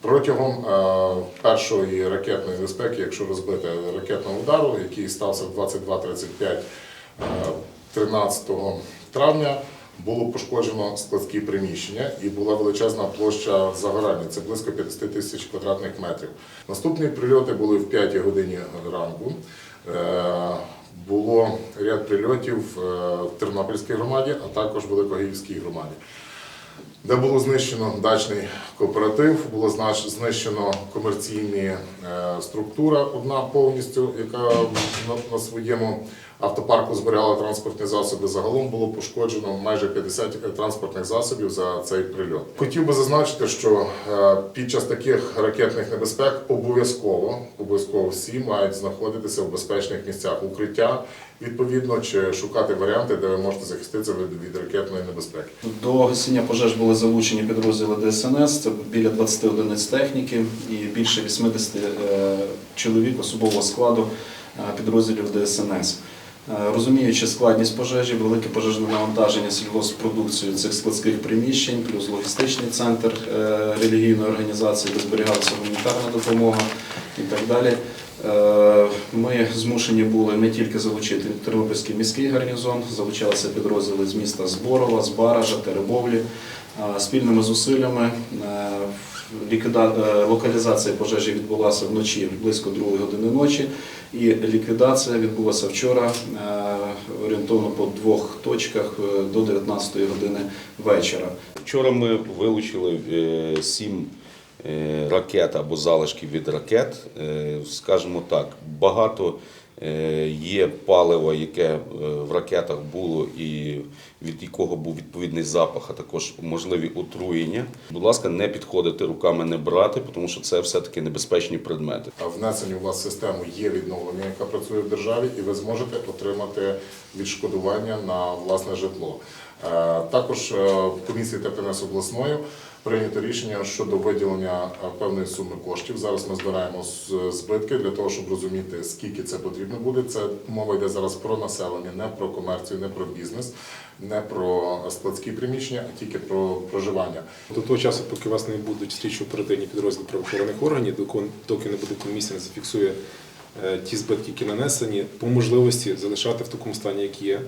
Протягом е, першої ракетної безпеки, якщо розбити ракетного удару, який стався в 22.35 е, 13 травня, було пошкоджено складські приміщення і була величезна площа загорання. Це близько 50 тисяч квадратних метрів. Наступні прильоти були в 5 годині ранку. Е, Було ряд прильотів е, в Тернопільській громаді, а також в Великогірській громаді де було знищено дачний кооператив, було знаш- знищено комерційні е, структура, одна повністю, яка на, своєму автопарку зберігала транспортні засоби. Загалом було пошкоджено майже 50 транспортних засобів за цей прильот. Хотів би зазначити, що е, під час таких ракетних небезпек обов'язково обов'язково всі мають знаходитися в безпечних місцях укриття, відповідно, чи шукати варіанти, де ви можете захиститися від, ракетної небезпеки. До гасіння пожеж були залучені підрозділи ДСНС, це біля 20 одиниць техніки і більше 80 е, чоловік особового складу е, підрозділів ДСНС. Е, Розуміючи складність пожежі, велике пожежне навантаження сільгоспродукції цих складських приміщень, плюс логістичний центр релігійної організації, де зберігалася гуманітарна допомога і так далі. Е, Ми змушені були не тільки залучити Тернопільський міський гарнізон, залучалися підрозділи з міста Зборова, з Баража, Теребовлі. Спільними зусиллями е, е, локалізація пожежі відбулася вночі близько 2 години ночі, і ліквідація відбулася вчора орієнтовно по двох точках до 19 години вечора. Вчора ми вилучили сім ракет або залишки від ракет. Е, Скажімо так, багато е, є палива, яке е, в ракетах було і від якого був відповідний запах, а також можливі отруєння. Будь ласка, не підходити руками, не брати, тому що це все-таки небезпечні предмети. А внесені у вас систему є відновлення, яка працює в державі, і ви зможете отримати відшкодування на власне житло. Е, Також е, в комісії ТПНС обласною прийнято рішення щодо виділення е, певної суми коштів. Зараз ми збираємо збитки для того, щоб розуміти, скільки це потрібно буде. Це мова йде зараз про населення, не про комерцію, не про бізнес, не про складські приміщення, а тільки про проживання. До того часу, поки у вас не будуть слідчі оперативні підрозділи правоохоронних органів, доки, доки не буде комісія, не зафіксує е, ті збитки, які нанесені, по можливості залишати в такому стані, як є,